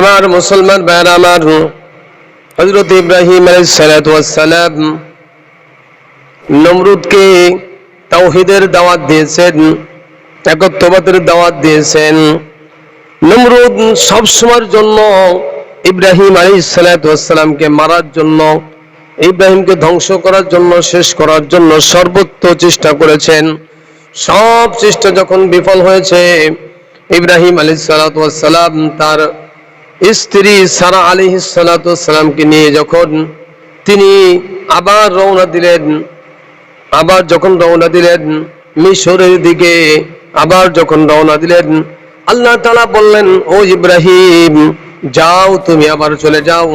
আমার মুসলমান ভাইয়ের, আমার হজরত ইব্রাহিম সালাম নমরুদকে তাওহিদের দাওয়াত দিয়েছেন, একত্ববাদের দাওয়াত দিয়েছেন। নমরুদ সব সময়ের জন্য ইব্রাহিম আলী সালাতামকে মারার জন্য, ইব্রাহিমকে ধ্বংস করার জন্য, শেষ করার জন্য সর্বোচ্চ চেষ্টা করেছেন। সব চেষ্টা যখন বিফল হয়েছে, ইব্রাহিম আলী সালাতাম তার স্ত্রী সারা আলী সালাতামকে নিয়ে যখন তিনি আবার রওনা দিলেন, আবার যখন রওনা দিলেন মিশরের দিকে, আবার যখন রওনা দিলেন, আল্লাহ তালা বললেন, ও ইব্রাহিম, যাও তুমি আবার চলে যাও।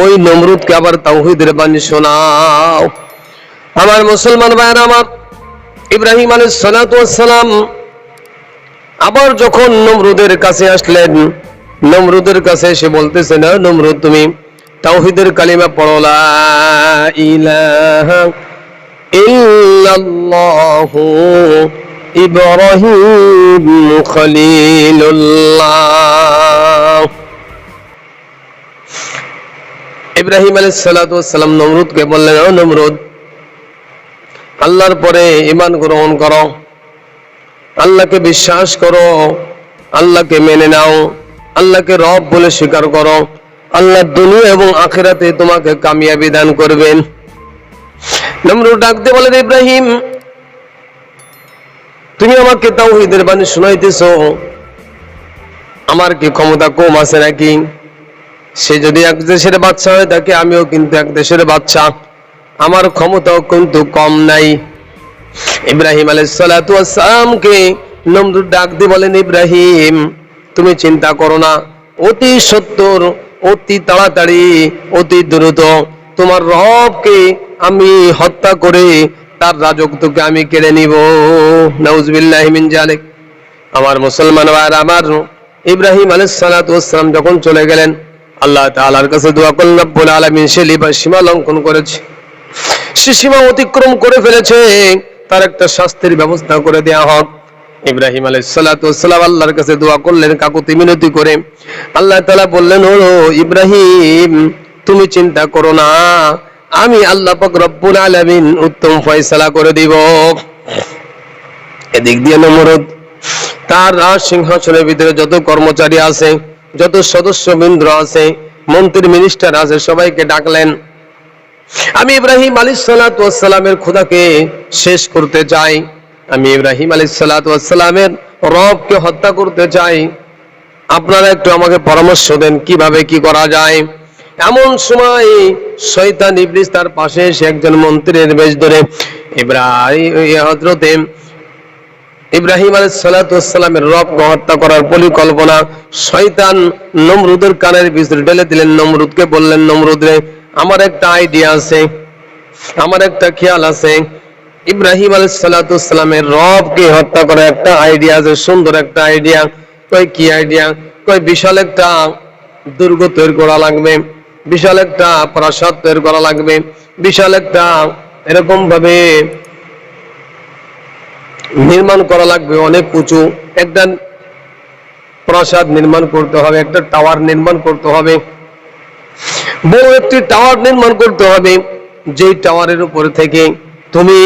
ওই নমরুদকে আবার তাওহিদের বাণী শোনাও। আমার মুসলমান ভাইয়ের, আমার ইব্রাহিম আলী সালাম আবার যখন নমরুদের কাছে আসলেন নমরুদের কাছে সে বলতেছে, না, নমরুদ, তুমি তাওহিদের কালিমা পড়ো, লা ইলাহা ইল্লাল্লাহু ইব্রাহিম খলিলুল্লাহ। ইব্রাহিম আলাইহিস সালাতু সালাম নমরুদকে বললেন, ও নমরুদ, আল্লাহর পরে ঈমান গ্রহণ করো, আল্লাহকে বিশ্বাস করো, আল্লাহকে মেনে নাও। আল্লাহকে রব বলে স্বীকার করো। আল্লাহ দুনিয়া এবং আখেরাতে তোমাকে কামিয়াবি দান করবেন। নমরুদ ডাকতে বলেন ইব্রাহিম, তুমি আমাকে তাওহীদের বাণী শোনাইতেছো। আমার কি ক্ষমতা কম আছে নাকি? সে যদি এক দেশের বাচ্চা হয়, তাকে আমিও কিন্তু এক দেশের বাচ্চা। আমার ক্ষমতাও কিন্তু কম নাই। ইব্রাহিম আলাইসালামকে নমরুদ ডাক দিয়ে বলেন, ইব্রাহিম তুমি চিন্তা করো না। অতি সত্তর, অতি তাড়াতাড়ি, অতি দ্রুত। তোমার রবকে আমি হত্যা করে তার রাজত্বকে আমি কেড়ে নিব। নাউজবিল্লাহ মিন জালিক আমার মুসলমান ভাইয়ের, আমার ইব্রাহিম আলাইসালাম যখন চলে গেলেন, আল্লাহ তাআলার কাছে দোয়া করলেন, রব্বুল আলামিন সে লিবা সীমা লঙ্ঘন করেছে। সে সীমা অতিক্রম করে ফেলেছে। তার একটা শাস্তির ব্যবস্থা করে দেয়া হোক। ইব্রাহিম আলাইসালাম আল্লাহর কাছে দোয়া করলেন কাকুতি মিনতি করে। আল্লাহ তালা বললেন, ও ইব্রাহিম, তুমি চিন্তা করো না, আমি আল্লাহ পাক রব্বুল আলামিন উত্তম ফয়সালা করে দিব। এদিক দিয়ে নমরুদ, তার রাজ সিংহাসনের ভিতরে যত কর্মচারী আছে, যত সদস্য বৃন্দ আছে, মন্ত্রী মিনিস্টার আছে, সবাইকে ডাকলেন। আমি ইব্রাহিম আলী সালাতামের খুদাকে শেষ করতে চাই। আমি ইব্রাহিম আলী সালাতামের রবকে হত্যা করতে চাই। আপনারা একটু আমাকে পরামর্শ দেন কীভাবে কি করা যায়। এমন সময় শয়তান ইবলিস তার পাশে এসে একজন মন্ত্রীর বেশ ধরে ইব্রাহিম হজরতে ইব্রাহিম আলাইসালামের রবকে হত্যা করার পরিকল্পনা শয়তান নমরুদের কানের ভিতরে ঢেলে দিলেন। নমরুদকে বললেন নমরুদ রে আমার একটা আইডিয়া আছে, আমার একটা খেয়াল আছে। ইব্রাহিম আলাইসালামের রবকে হত্যা করার একটা আইডিয়া আছে সুন্দর একটা আইডিয়া কই কি আইডিয়া কই বিশাল একটা দুর্গ তৈরি করা লাগবে, বিশাল একটা প্রাসাদ তৈরি করা লাগবে, বিশাল একটা এরকম ভাবে নির্মাণ করা লাগবে, অনেক উঁচু। একটা প্রাসাদ নির্মাণ করতে হবে, একটা টাওয়ার নির্মাণ করতে হবে। বড় একটি টাওয়ার নির্মাণ করতে হবে, যেই টাওয়ারের উপর থেকে তুমি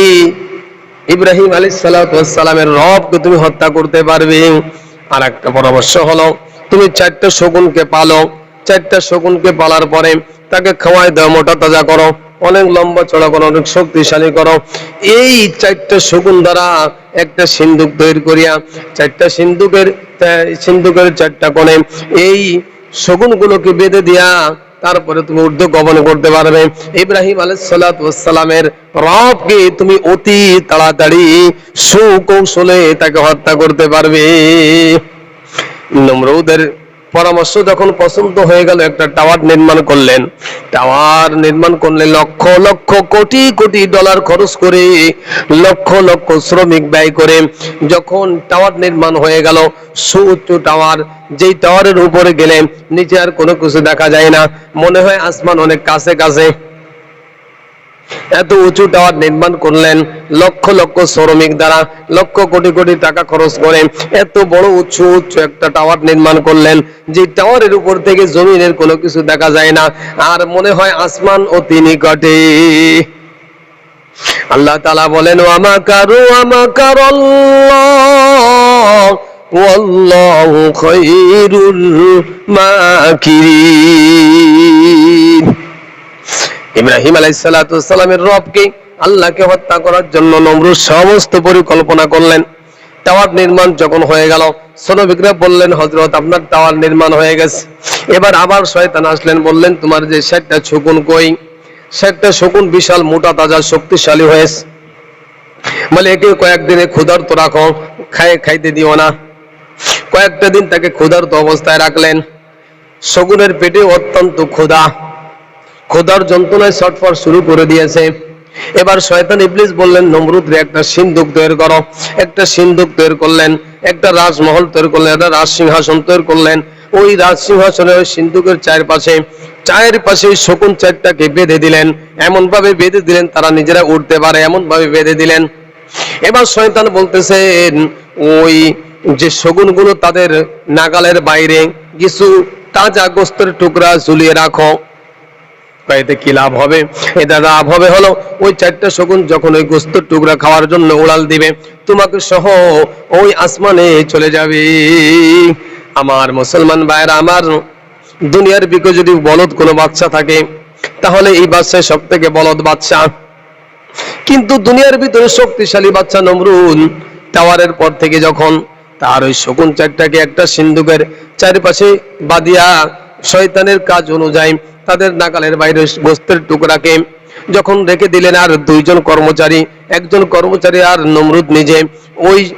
ইব্রাহিম আলী সালামের রবকে তুমি হত্যা করতে পারবে। আর একটা পরামর্শ হলো, তুমি চারটা শকুনকে পালো। চারটা শকুনকে পালার পরে তাকে খাওয়াই দাও, মোটা তাজা করো, অনেক লম্বা চড়া করো, অনেক শক্তিশালী করো। এই চারটা শকুন দ্বারা একটা সিন্ধুক তৈরি করিয়া, চারটা সিন্ধুকের সিন্ধুকের চারটা কোণে এই শকুনগুলোকে বেঁধে দিয়া তারপরে তুমি ঊর্ধ্ব গমন করতে পারবে। ইব্রাহিম আলাইসালামের রবকে তুমি অতি তাড়াতাড়ি সুকৌশলে তাকে হত্যা করতে পারবে। নমরুদের পরামর্শ যখন পছন্দ হয়ে গেল, একটা টাওয়ার নির্মাণ করলেন। টাওয়ার নির্মাণ করলে লক্ষ লক্ষ কোটি কোটি ডলার খরচ করে, লক্ষ লক্ষ শ্রমিক ব্যয় করে যখন টাওয়ার নির্মাণ হয়ে গেল, সুউচ্চ টাওয়ার, যেই টাওয়ারের উপরে গেলে নিচে আর কোনো কিছু দেখা যায় না। মনে হয় আসমান অনেক কাছে কাছে। এত উঁচু টাওয়ার নির্মাণ করলেন লক্ষ লক্ষ শ্রমিক দ্বারা, লক্ষ কোটি কোটি টাকা খরচ করে এত বড় উঁচু উচ্চ একটা টাওয়ার নির্মাণ করলেন, যে টাওয়ারের উপর থেকে জমিনের কোনো কিছু দেখা যায় না। আর মনে হয় আসমান অতি নিকটে আল্লাহ তালা বলেন আমা কারু আমা কারল্লাহ মাকিরিন। ইব্রাহিম আলাইসালামের রবকে আল্লাহকে হত্যা করার জন্য নমরুদ সমস্ত পরিকল্পনা করলেন। টাওয়ার নির্মাণ যখন হয়ে গেল সোনবিকরা বললেন হজরত আপনার টাওয়ার নির্মাণ হয়ে গেছে। এবার আবার শয়তান আসলেন, বললেন, তোমার যে ষাটটা শকুন কই? ষাটটা শকুন বিশাল, মোটা, তাজা, শক্তিশালী হয়েছে। বলে, একে কয়েকদিনে ক্ষুধার্ত রাখো, খায়, খাইতে দিও না। কয়েকটা দিন তাকে ক্ষুধার্ত অবস্থায় রাখলেন। শগুনের পেটে অত্যন্ত ক্ষুধা। খোদার যন্ত্রণায় ছটফট শুরু করে দিয়েছে। এবার শয়তান ইবলিস বললেন নমরুদরে একটা সিন্ধুক তৈরি করো। একটা সিন্ধুক তৈরি করলেন, একটা রাজমহল তৈরি করলেন, একটা রাজ সিংহাসন তৈরি করলেন। ওই রাজ সিংহাসনের ওই সিন্ধুকের চারপাশে চায়ের পাশে শকুন চারটাকে বেঁধে দিলেন। এমন ভাবে বেঁধে দিলেন, তারা নিজেরা উঠতে পারে এমন ভাবে বেঁধে দিলেন। এবার শয়তান বলতেছেন ওই যে শগুনগুলো তাদের নাগালের বাইরে, কিছু তাজা গোস্তের টুকরা ঝুলিয়ে রাখো। এতে কি লাভ হবে? এটা লাভ হবে হলো, ওই চারটা শকুন যখন ওই গোস্তের টুকরা খাওয়ার জন্য উড়াল দিবে, তোমাকে সহ ওই আসমানে চলে যাবে। আমার মুসলমান ভাইয়েরা, আমার দুনিয়ার বিকে যদি বলদ কোনো বাচ্চা থাকে, তাহলে এই বাচ্চা সব থেকে বলদ বাচ্চা কিন্তু দুনিয়ার ভিতরে শক্তিশালী বাচ্চা নমরুল টাওয়ারের পর থেকে যখন তার ওই শকুন চারটাকে একটা সিন্ধুকের চারিপাশে বাদিয়া শয়তানের কাজ অনুযায়ী তাদের নাগালের বাইরে বস্তের টুকরাকে যখন রেখে দিলেন আর দুইজন কর্মচারী, একজন কর্মচারী আর নমরুদ নিজে ওই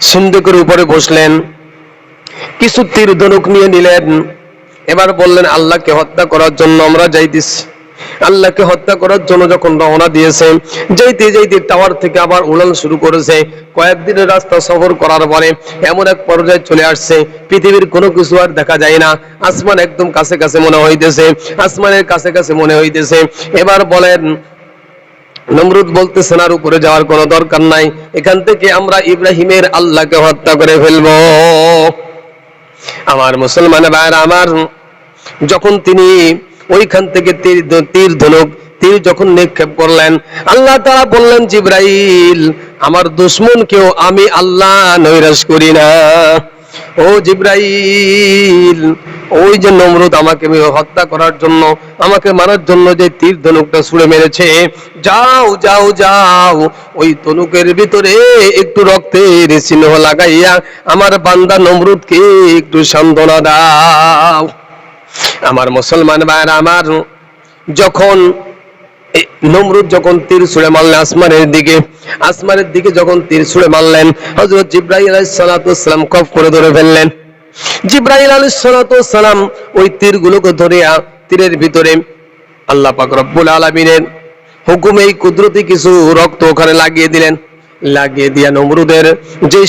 সিন্ধুকের উপরে বসলেন। কিছু তীর ধনুক নিয়ে নিলেন। এবার বললেন, আল্লাহকে হত্যা করার জন্য আমরা যাইতেছি। আল্লাহকে হত্যা করার জন্য যখন রওনা দিয়েছে, যেইতে যেইতে টাওয়ার থেকে আবার উড়ান শুরু করেছে। কয়েকদিনের রাস্তা সফর করার পরে এমন এক পর্যায়ে চলে আসছে। পৃথিবীর কোনো কিছু আর দেখা যায় না। আসমান একদম কাছে কাছে মনে হইতেছে। আসমানের কাছে কাছে মনে হইতেছে। এবার বলেন, নমরুদ বলতে সেনার উপরে যাওয়ার কোনো দরকার নাই। এখান থেকে আমরা ইব্রাহিমের আল্লাহকে হত্যা করে ফেলব। আমার মুসলমান ভাইয়ের, আমার, যখন তিনি ওইখান থেকে তীর তীর ধনুক, তীর যখন নিক্ষেপ করলেন, আল্লাহ তারা বললেন, জিব্রাইল, আমার দুশ্মনকেও আমি আল্লাহ নৈরাশ করি না। ও জিব্রাইল, ওই যে নমরুদ আমাকে হত্যা করার জন্য, আমাকে মারার জন্য যে তীর ধনুকটা ছুড়ে মেরেছে, যাও যাও যাও, ওই তনুকের ভিতরে একটু রক্তের চিহ্ন লাগাইয়া আমার বান্দা নমরুদকে একটু সান্ত্বনা দাও। মুসলমান ভাইয়েরা আমার, যখন নমরুদ যখন তীর ছুড়ে মারলেন আসমানের দিকে আসমানের দিকে যখন তীর ছুড়ে মারলেন, হযরত জিব্রাইল আলাইহিস সালাতু সালাম কফ করে ধরে ফেললেন। জিব্রাইল আলাইহিস সালাতু সালাম ওই তীরগুলোকে ধরিয়া তীরের ভিতরে আল্লাহ পাক রব্বুল আলামিনের হুকুমে এই কুদরতি কিছু রক্ত ওখানে লাগিয়ে দিলেন। লাগিয়ে দিয়া নমরুদের যে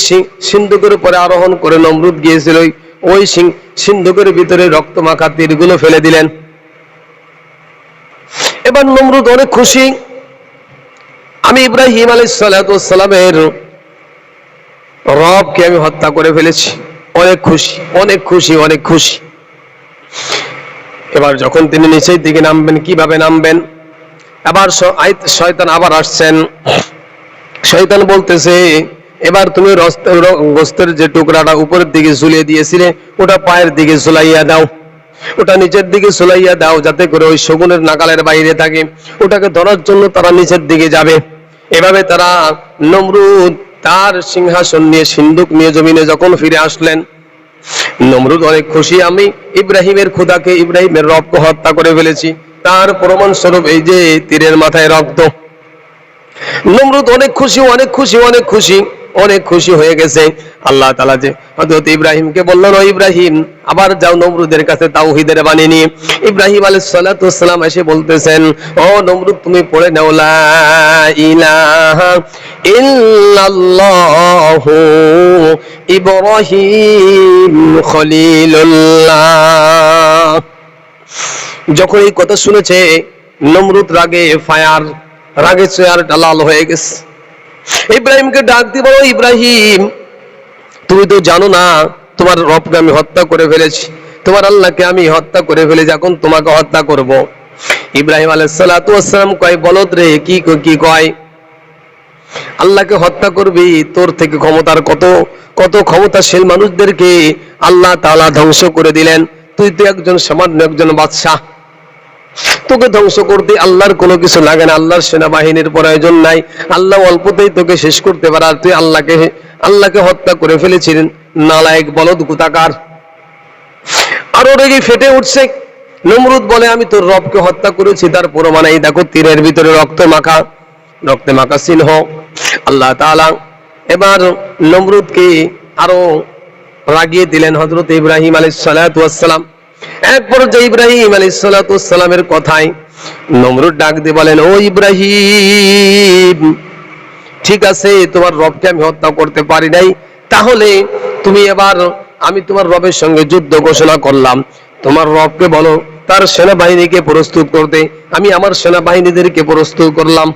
সিন্ধুকের উপরে আরোহণ করে নমরুদ গিয়েছিল ওই- সিন্ধুকের ভিতরে রক্ত মাখা তীরগুলো ফেলে দিলেন। এবার নমরুদ অনেক খুশি। আমি ইব্রাহিম আলী সালামের রবকে আমি হত্যা করে ফেলেছি। অনেক খুশি অনেক খুশি অনেক খুশি। এবার যখন তিনি নিচের দিকে নামবেন, কীভাবে নামবেন? আবার শয়তান আবার আসছেন। শয়তান বলতেছে এবার তুমি গোস্তের যে টুকরাটা উপরের দিকে ঝুলিয়ে দিয়েছিলে, ওটা পায়ের দিকে ঝুলাইয়া দাও। ওটা নিচের দিকে ঝুলাইয়া দাও যাতে করে ওই শগুনের নাগালের বাইরে থাকে। ওটাকে ধরার জন্য তারা নিচের দিকে যাবে। এভাবে তারা নমরুদ তার সিংহাসন নিয়ে সিন্ধুক নিয়ে জমিনে যখন ফিরে আসলেন, নমরুদ অনেক খুশি। আমি ইব্রাহিমের খুদাকে ইব্রাহিমের রবকে হত্যা করে ফেলেছি। তার প্রমাণ স্বরূপ এই যে তীরের মাথায় রক্ত। নমরুদ অনেক খুশি অনেক খুশি অনেক খুশি। অনেক খুশি হয়ে গেছে আল্লাহ তালা যে হযরত ইব্রাহিমকে বললেন, ও ইব্রাহিম, আবার যাও নমরুদের কাছে তাওহীদের বাণী নিয়ে। ইব্রাহিম আলাইহিস সালাতু এসে বলতেছেন, ও নমরুদ, তুমি পড়ে নাও, লা ইব্রাহিম যখন এই কথা শুনেছে, নমরুদ রাগে, ফায়ার, রাগে চেয়ারটা লাল হয়ে গেছে। ইব্রাহিমকে ডাক দিয়ে বলো, ইব্রাহিম, তুমি তো জানো না, তোমার রবকে আমি হত্যা করে ফেলেছি। তোমার আল্লাহকে আমি হত্যা করে ফেলেছি, এখন তোমাকে হত্যা করব। ইব্রাহিম আলাইসালাম কয়, বলদ রে, কি কি কয়? আল্লাহকে হত্যা করবি, তোর থেকে ক্ষমতার কত কত ক্ষমতাশীল মানুষদেরকে আল্লাহ তালা ধ্বংস করে দিলেন। তুই তো একজন সামান্য একজন বাদশাহ। তোকে ধ্বংস করতে আল্লাহর কোনো কিছু লাগে না, আল্লাহর সেনাবাহিনীর প্রয়োজন নাই। আল্লাহ অল্পতেই তোকে শেষ করতে পারে আর তুই আল্লাহকে আল্লাহকে হত্যা করে ফেলেছিলেন নালায়েক বলদ কুতাকার আরও রেগে ফেটে উঠছে। নমরুদ বলে, আমি তোর রবকে হত্যা করেছি, তার প্রমাণ এই দেখো, তীরের ভিতরে রক্ত মাখা, রক্তে মাখা চিহ্ন আল্লাহ তাআলা এবার নমরুদকে আরও রাগিয়ে দিলেন হযরত ইব্রাহিম আলাইহিস সালাতু সালাম। এক পর্যায়ে ইব্রাহিম আলাইহিস সালাতু ওয়াস কথায় নমরুদ ডাক দিয়ে বলেন, ও ইব্রাহিম, ঠিক আছে, তোমার রবকে আমি হত্যা করতে পারি নাই। তাহলে তুমি এবার, আমি তোমার রবের সঙ্গে যুদ্ধ ঘোষণা করলাম। তোমার রবকে বলো, তার সেনাবাহিনীকে প্রস্তুত করতে। আমি আমার সেনাবাহিনীদেরকে প্রস্তুত করলাম।